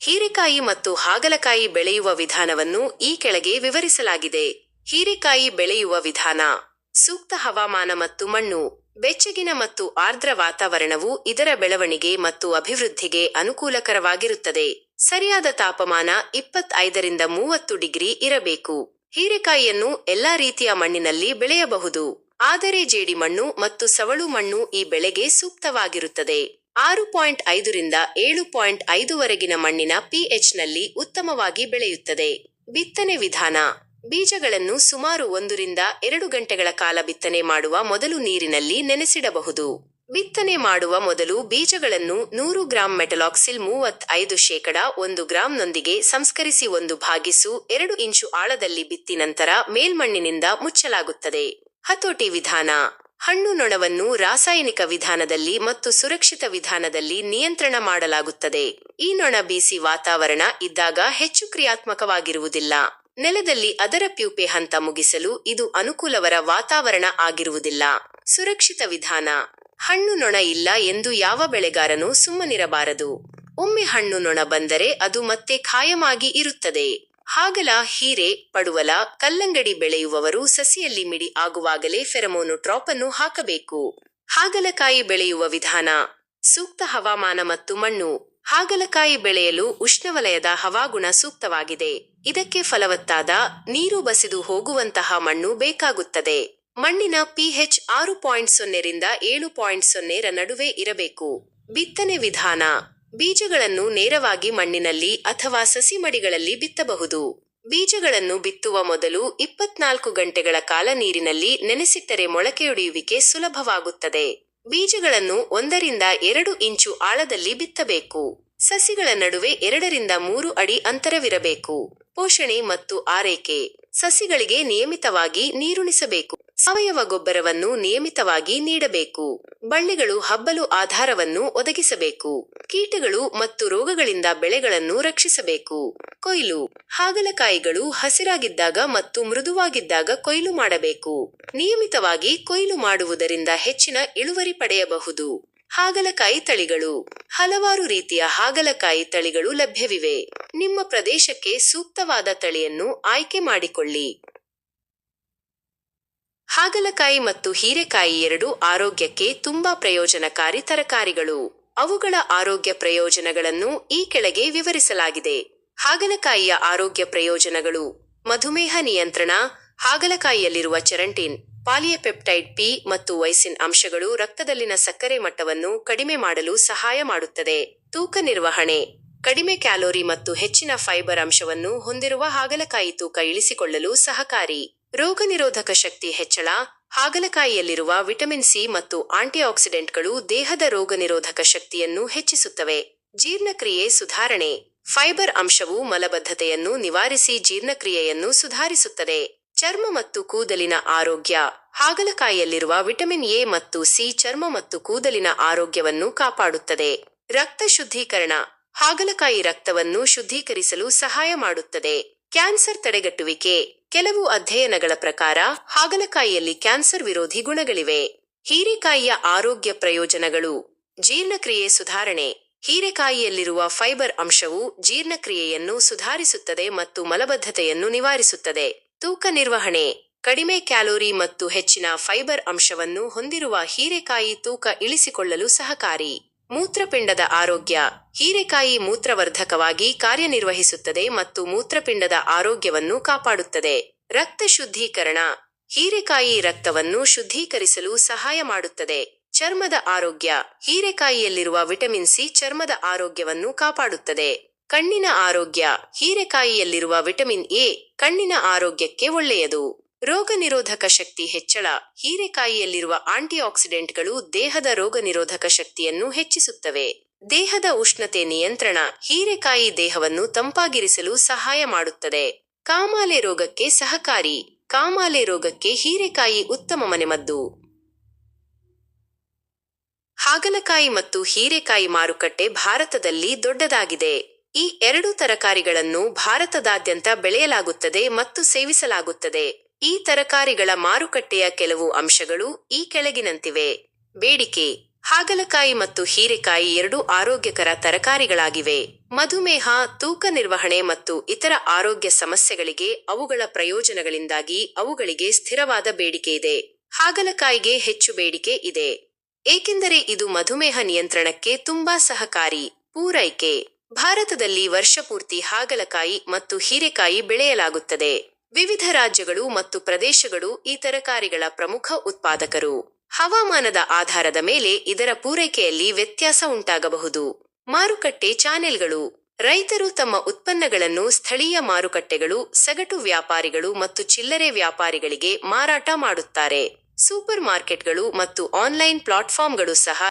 ಹೀರೆಕಾಯಿ ಮತ್ತು ಹಾಗಲಕಾಯಿ ಬೆಳೆಯುವ ವಿಧಾನವನ್ನು ಈ ಕೆಳಗೆ ವಿವರಿಸಲಾಗಿದೆ. ಹೀರೆಕಾಯಿ ಬೆಳೆಯುವ ವಿಧಾನ. ಸೂಕ್ತ ಹವಾಮಾನ ಮತ್ತು ಮಣ್ಣು. ಬೆಚ್ಚಗಿನ ಮತ್ತು ಆರ್ದ್ರ ವಾತಾವರಣವು ಇದರ ಬೆಳವಣಿಗೆ ಮತ್ತು ಅಭಿವೃದ್ಧಿಗೆ ಅನುಕೂಲಕರವಾಗಿರುತ್ತದೆ. ಸರಿಯಾದ ತಾಪಮಾನ ಇಪ್ಪತ್ತೈದರಿಂದ ಮೂವತ್ತು ಡಿಗ್ರಿ ಇರಬೇಕು. ಹೀರೆಕಾಯಿಯನ್ನು ಎಲ್ಲಾ ರೀತಿಯ ಮಣ್ಣಿನಲ್ಲಿ ಬೆಳೆಯಬಹುದು. ಆದರೆ ಜೇಡಿಮಣ್ಣು ಮತ್ತು ಸವಳು ಮಣ್ಣು ಈ ಬೆಳೆಗೆ ಸೂಕ್ತವಾಗಿರುತ್ತದೆ. ಆರು ಪಾಯಿಂಟ್ ಐದರಿಂದ ಏಳು ಪಾಯಿಂಟ್ ಐದುವರೆಗಿನ ಮಣ್ಣಿನ ಪಿಎಚ್ನಲ್ಲಿ ಉತ್ತಮವಾಗಿ ಬೆಳೆಯುತ್ತದೆ. ಬಿತ್ತನೆ ವಿಧಾನ. ಬೀಜಗಳನ್ನು ಸುಮಾರು ಒಂದರಿಂದ ಎರಡು ಗಂಟೆಗಳ ಕಾಲ ಬಿತ್ತನೆ ಮಾಡುವ ಮೊದಲು ನೀರಿನಲ್ಲಿ ನೆನೆಸಿಡಬಹುದು. ಬಿತ್ತನೆ ಮಾಡುವ ಮೊದಲು ಬೀಜಗಳನ್ನು ನೂರು ಗ್ರಾಂ ಮೆಟಲಾಕ್ಸಿಲ್ ಮೂವತ್ತೈದು ಶೇಕಡ ಒಂದು ಗ್ರಾಂನೊಂದಿಗೆ ಸಂಸ್ಕರಿಸಿ ಒಂದು ಭಾಗಿಸು ಎರಡು ಇಂಚು ಆಳದಲ್ಲಿ ಬಿತ್ತಿ ನಂತರ ಮೇಲ್ಮಣ್ಣಿನಿಂದ ಮುಚ್ಚಲಾಗುತ್ತದೆ. ಹತೋಟಿ ವಿಧಾನ. ಹಣ್ಣು ನೊಣವನ್ನು ರಾಸಾಯನಿಕ ವಿಧಾನದಲ್ಲಿ ಮತ್ತು ಸುರಕ್ಷಿತ ವಿಧಾನದಲ್ಲಿ ನಿಯಂತ್ರಣ ಮಾಡಲಾಗುತ್ತದೆ. ಈ ನೊಣ ಬೀಸಿ ವಾತಾವರಣ ಇದ್ದಾಗ ಹೆಚ್ಚು ಕ್ರಿಯಾತ್ಮಕವಾಗಿರುವುದಿಲ್ಲ. ನೆಲದಲ್ಲಿ ಅದರ ಪ್ಯೂಪೆ ಹಂತ ಮುಗಿಸಲು ಇದು ಅನುಕೂಲವರ ವಾತಾವರಣ ಆಗಿರುವುದಿಲ್ಲ. ಸುರಕ್ಷಿತ ವಿಧಾನ. ಹಣ್ಣು ನೊಣ ಇಲ್ಲ ಎಂದು ಯಾವ ಬೆಳೆಗಾರನೂ ಸುಮ್ಮನಿರಬಾರದು. ಒಮ್ಮೆ ಹಣ್ಣು ನೊಣ ಬಂದರೆ ಅದು ಮತ್ತೆ ಖಾಯಮಾಗಿ ಇರುತ್ತದೆ. ಹಾಗಲ ಹೀರೆ, ಪಡುವಲ, ಕಲ್ಲಂಗಡಿ ಬೆಳೆಯುವವರು ಸಸಿಯಲ್ಲಿ ಮಿಡಿ ಆಗುವಾಗಲೇ ಫೆರಮೋನು ಟ್ರಾಪ್ ಅನ್ನು ಹಾಕಬೇಕು. ಹಾಗಲಕಾಯಿ ಬೆಳೆಯುವ ವಿಧಾನ, ಸೂಕ್ತ ಹವಾಮಾನ ಮತ್ತು ಮಣ್ಣು. ಹಾಗಲಕಾಯಿ ಬೆಳೆಯಲು ಉಷ್ಣವಲಯದ ಹವಾಗುಣ ಸೂಕ್ತವಾಗಿದೆ. ಇದಕ್ಕೆ ಫಲವತ್ತಾದ ನೀರು ಬಸಿದು ಹೋಗುವಂತಹ ಮಣ್ಣು ಬೇಕಾಗುತ್ತದೆ. ಮಣ್ಣಿನ ಪಿಹೆಚ್ ಆರು ಪಾಯಿಂಟ್ ಸೊನ್ನೆರಿಂದ ಏಳು ಪಾಯಿಂಟ್ ಸೊನ್ನೆರ ನಡುವೆ ಇರಬೇಕು. ಬಿತ್ತನೆ ವಿಧಾನ ಬೀಜಗಳನ್ನು ನೇರವಾಗಿ ಮಣ್ಣಿನಲ್ಲಿ ಅಥವಾ ಸಸಿ ಮಡಿಗಳಲ್ಲಿ ಬಿತ್ತಬಹುದು. ಬೀಜಗಳನ್ನು ಬಿತ್ತುವ ಮೊದಲು ಇಪ್ಪತ್ನಾಲ್ಕು ಗಂಟೆಗಳ ಕಾಲ ನೀರಿನಲ್ಲಿ ನೆನೆಸಿಟ್ಟರೆ ಮೊಳಕೆಯೊಡೆಯುವಿಕೆ ಸುಲಭವಾಗುತ್ತದೆ. ಬೀಜಗಳನ್ನು ಒಂದರಿಂದ ಎರಡು ಇಂಚು ಆಳದಲ್ಲಿ ಬಿತ್ತಬೇಕು. ಸಸಿಗಳ ನಡುವೆ ಎರಡರಿಂದ ಮೂರು ಅಡಿ ಅಂತರವಿರಬೇಕು. ಪೋಷಣೆ ಮತ್ತು ಆರೈಕೆ. ಸಸಿಗಳಿಗೆ ನಿಯಮಿತವಾಗಿ ನೀರುಣಿಸಬೇಕು. ಸಾವಯವ ಗೊಬ್ಬರವನ್ನು ನಿಯಮಿತವಾಗಿ ನೀಡಬೇಕು. ಬಳ್ಳಿಗಳು ಹಬ್ಬಲು ಆಧಾರವನ್ನು ಒದಗಿಸಬೇಕು. ಕೀಟಗಳು ಮತ್ತು ರೋಗಗಳಿಂದ ಬೆಳೆಗಳನ್ನು ರಕ್ಷಿಸಬೇಕು. ಕೊಯ್ಲು. ಹಾಗಲಕಾಯಿಗಳು ಹಸಿರಾಗಿದ್ದಾಗ ಮತ್ತು ಮೃದುವಾಗಿದ್ದಾಗ ಕೊಯ್ಲು ಮಾಡಬೇಕು. ನಿಯಮಿತವಾಗಿ ಕೊಯ್ಲು ಮಾಡುವುದರಿಂದ ಹೆಚ್ಚಿನ ಇಳುವರಿ ಪಡೆಯಬಹುದು. ಹಾಗಲಕಾಯಿ ತಳಿಗಳು. ಹಲವಾರು ರೀತಿಯ ಹಾಗಲಕಾಯಿ ತಳಿಗಳು ಲಭ್ಯವಿವೆ. ನಿಮ್ಮ ಪ್ರದೇಶಕ್ಕೆ ಸೂಕ್ತವಾದ ತಳಿಯನ್ನು ಆಯ್ಕೆ ಮಾಡಿಕೊಳ್ಳಿ. ಹಾಗಲಕಾಯಿ ಮತ್ತು ಹೀರೆಕಾಯಿ ಎರಡು ಆರೋಗ್ಯಕ್ಕೆ ತುಂಬಾ ಪ್ರಯೋಜನಕಾರಿ ತರಕಾರಿಗಳು. ಅವುಗಳ ಆರೋಗ್ಯ ಪ್ರಯೋಜನಗಳನ್ನು ಈ ಕೆಳಗೆ ವಿವರಿಸಲಾಗಿದೆ. ಹಾಗಲಕಾಯಿಯ ಆರೋಗ್ಯ ಪ್ರಯೋಜನಗಳು. ಮಧುಮೇಹ ನಿಯಂತ್ರಣ, ಹಾಗಲಕಾಯಿಯಲ್ಲಿರುವ ಚೆರಂಟಿನ್, ಪಾಲಿಯಪೆಪ್ಟೈಡ್ ಪಿ ಮತ್ತು ವೈಸಿನ್ ಅಂಶಗಳು ರಕ್ತದಲ್ಲಿನ ಸಕ್ಕರೆ ಮಟ್ಟವನ್ನು ಕಡಿಮೆ ಮಾಡಲು ಸಹಾಯ ಮಾಡುತ್ತದೆ. ತೂಕ ನಿರ್ವಹಣೆ. ಕಡಿಮೆ ಕ್ಯಾಲೋರಿ ಮತ್ತು ಹೆಚ್ಚಿನ ಫೈಬರ್ ಅಂಶವನ್ನು ಹೊಂದಿರುವ ಹಾಗಲಕಾಯಿ ತೂಕ ಇಳಿಸಿಕೊಳ್ಳಲು ಸಹಕಾರಿ. ರೋಗ ನಿರೋಧಕ ಶಕ್ತಿ ಹೆಚ್ಚಳ, ಹಾಗಲಕಾಯಿಯಲ್ಲಿರುವ ವಿಟಮಿನ್ ಸಿ ಮತ್ತು ಆಂಟಿಆಕ್ಸಿಡೆಂಟ್ಗಳು ದೇಹದ ರೋಗ ನಿರೋಧಕ ಶಕ್ತಿಯನ್ನು ಹೆಚ್ಚಿಸುತ್ತವೆ. ಜೀರ್ಣಕ್ರಿಯೆ ಸುಧಾರಣೆ. ಫೈಬರ್ ಅಂಶವು ಮಲಬದ್ಧತೆಯನ್ನು ನಿವಾರಿಸಿ ಜೀರ್ಣಕ್ರಿಯೆಯನ್ನು ಸುಧಾರಿಸುತ್ತದೆ. ಚರ್ಮ ಮತ್ತು ಕೂದಲಿನ ಆರೋಗ್ಯ. ಹಾಗಲಕಾಯಿಯಲ್ಲಿರುವ ವಿಟಮಿನ್ ಎ ಮತ್ತು ಸಿ ಚರ್ಮ ಮತ್ತು ಕೂದಲಿನ ಆರೋಗ್ಯವನ್ನು ಕಾಪಾಡುತ್ತದೆ. ರಕ್ತ ಶುದ್ಧೀಕರಣ. ಹಾಗಲಕಾಯಿ ರಕ್ತವನ್ನು ಶುದ್ಧೀಕರಿಸಲು ಸಹಾಯ ಮಾಡುತ್ತದೆ. ಕ್ಯಾನ್ಸರ್ ತಡೆಗಟ್ಟುವಿಕೆ. ಕೆಲವು ಅಧ್ಯಯನಗಳ ಪ್ರಕಾರ, ಹಾಗಲಕಾಯಿಯಲ್ಲಿ ಕ್ಯಾನ್ಸರ್ ವಿರೋಧಿ ಗುಣಗಳಿವೆ. ಹೀರೆಕಾಯಿಯ ಆರೋಗ್ಯ ಪ್ರಯೋಜನಗಳು. ಜೀರ್ಣಕ್ರಿಯೆ ಸುಧಾರಣೆ. ಹೀರೆಕಾಯಿಯಲ್ಲಿರುವ ಫೈಬರ್ ಅಂಶವು ಜೀರ್ಣಕ್ರಿಯೆಯನ್ನು ಸುಧಾರಿಸುತ್ತದೆ ಮತ್ತು ಮಲಬದ್ಧತೆಯನ್ನು ನಿವಾರಿಸುತ್ತದೆ. ತೂಕ ನಿರ್ವಹಣೆ. ಕಡಿಮೆ ಕ್ಯಾಲೋರಿ ಮತ್ತು ಹೆಚ್ಚಿನ ಫೈಬರ್ ಅಂಶವನ್ನು ಹೊಂದಿರುವ ಹೀರೆಕಾಯಿ ತೂಕ ಇಳಿಸಿಕೊಳ್ಳಲು ಸಹಕಾರಿ. ಮೂತ್ರಪಿಂಡದ ಆರೋಗ್ಯ ಹೀರೆಕಾಯಿ ಮೂತ್ರವರ್ಧಕವಾಗಿ ಕಾರ್ಯನಿರ್ವಹಿಸುತ್ತದೆ ಮತ್ತು ಮೂತ್ರಪಿಂಡದ ಆರೋಗ್ಯವನ್ನು ಕಾಪಾಡುತ್ತದೆ. ರಕ್ತ ಶುದ್ಧೀಕರಣ ಹೀರೆಕಾಯಿ ರಕ್ತವನ್ನು ಶುದ್ಧೀಕರಿಸಲು ಸಹಾಯ ಮಾಡುತ್ತದೆ. ಚರ್ಮದ ಆರೋಗ್ಯ ಹೀರೆಕಾಯಿಯಲ್ಲಿರುವ ವಿಟಮಿನ್ ಸಿ ಚರ್ಮದ ಆರೋಗ್ಯವನ್ನು ಕಾಪಾಡುತ್ತದೆ. ಕಣ್ಣಿನ ಆರೋಗ್ಯ ಹೀರೆಕಾಯಿಯಲ್ಲಿರುವ ವಿಟಮಿನ್ ಎ ಕಣ್ಣಿನ ಆರೋಗ್ಯಕ್ಕೆ ಒಳ್ಳೆಯದು. ರೋಗ ನಿರೋಧಕ ಶಕ್ತಿ ಹೆಚ್ಚಳ. ಹೀರೆಕಾಯಿಯಲ್ಲಿರುವ ಆಂಟಿಆಕ್ಸಿಡೆಂಟ್ಗಳು ದೇಹದ ರೋಗ ನಿರೋಧಕ ಶಕ್ತಿಯನ್ನು ಹೆಚ್ಚಿಸುತ್ತವೆ. ದೇಹದ ಉಷ್ಣತೆ ನಿಯಂತ್ರಣ ಹೀರೆಕಾಯಿ ದೇಹವನ್ನು ತಂಪಾಗಿರಿಸಲು ಸಹಾಯ ಮಾಡುತ್ತದೆ. ಕಾಮಾಲೆ ರೋಗಕ್ಕೆ ಸಹಕಾರಿ. ಕಾಮಾಲೆ ರೋಗಕ್ಕೆ ಹೀರೆಕಾಯಿ ಉತ್ತಮ ಮನೆಮದ್ದು. ಹಾಗಲಕಾಯಿ ಮತ್ತು ಹೀರೆಕಾಯಿ ಮಾರುಕಟ್ಟೆ ಭಾರತದಲ್ಲಿ ದೊಡ್ಡದಾಗಿದೆ. ಈ ಎರಡು ತರಕಾರಿಗಳನ್ನು ಭಾರತದಾದ್ಯಂತ ಬೆಳೆಯಲಾಗುತ್ತದೆ ಮತ್ತು ಸೇವಿಸಲಾಗುತ್ತದೆ. ಈ ತರಕಾರಿಗಳ ಮಾರುಕಟ್ಟೆಯ ಕೆಲವು ಅಂಶಗಳು ಈ ಕೆಳಗಿನಂತಿವೆ. ಬೇಡಿಕೆ, ಹಾಗಲಕಾಯಿ ಮತ್ತು ಹೀರೆಕಾಯಿ ಎರಡೂ ಆರೋಗ್ಯಕರ ತರಕಾರಿಗಳಾಗಿವೆ. ಮಧುಮೇಹ, ತೂಕ ನಿರ್ವಹಣೆ ಮತ್ತು ಇತರ ಆರೋಗ್ಯ ಸಮಸ್ಯೆಗಳಿಗೆ ಅವುಗಳ ಪ್ರಯೋಜನಗಳಿಂದಾಗಿ ಅವುಗಳಿಗೆ ಸ್ಥಿರವಾದ ಬೇಡಿಕೆ ಇದೆ. ಹಾಗಲಕಾಯಿಗೆ ಹೆಚ್ಚು ಬೇಡಿಕೆ ಇದೆ. ಏಕೆಂದರೆ ಇದು ಮಧುಮೇಹ ನಿಯಂತ್ರಣಕ್ಕೆ ತುಂಬಾ ಸಹಕಾರಿ. ಪೂರೈಕೆ, ಭಾರತದಲ್ಲಿ ವರ್ಷಪೂರ್ತಿ ಹಾಗಲಕಾಯಿ ಮತ್ತು ಹೀರೆಕಾಯಿ ಬೆಳೆಯಲಾಗುತ್ತದೆ. ವಿವಿಧ ರಾಜ್ಯಗಳು ಮತ್ತು ಪ್ರದೇಶಗಳು ಈ ತರಕಾರಿಗಳ ಪ್ರಮುಖ ಉತ್ಪಾದಕರು. ಹವಾಮಾನದ ಆಧಾರದ ಮೇಲೆ ಇದರ ಪೂರೈಕೆಯಲ್ಲಿ ವ್ಯತ್ಯಾಸ ಉಂಟಾಗಬಹುದು. ಮಾರುಕಟ್ಟೆ ಚಾನೆಲ್ಗಳು. ರೈತರು ತಮ್ಮ ಉತ್ಪನ್ನಗಳನ್ನು ಸ್ಥಳೀಯ ಮಾರುಕಟ್ಟೆಗಳು, ಸಗಟು ವ್ಯಾಪಾರಿಗಳು ಮತ್ತು ಚಿಲ್ಲರೆ ವ್ಯಾಪಾರಿಗಳಿಗೆ ಮಾರಾಟ ಮಾಡುತ್ತಾರೆ. ಸೂಪರ್ ಮಾರ್ಕೆಟ್ಗಳು ಮತ್ತು ಆನ್ಲೈನ್ ಪ್ಲಾಟ್ಫಾರ್ಮ್ಗಳು ಸಹ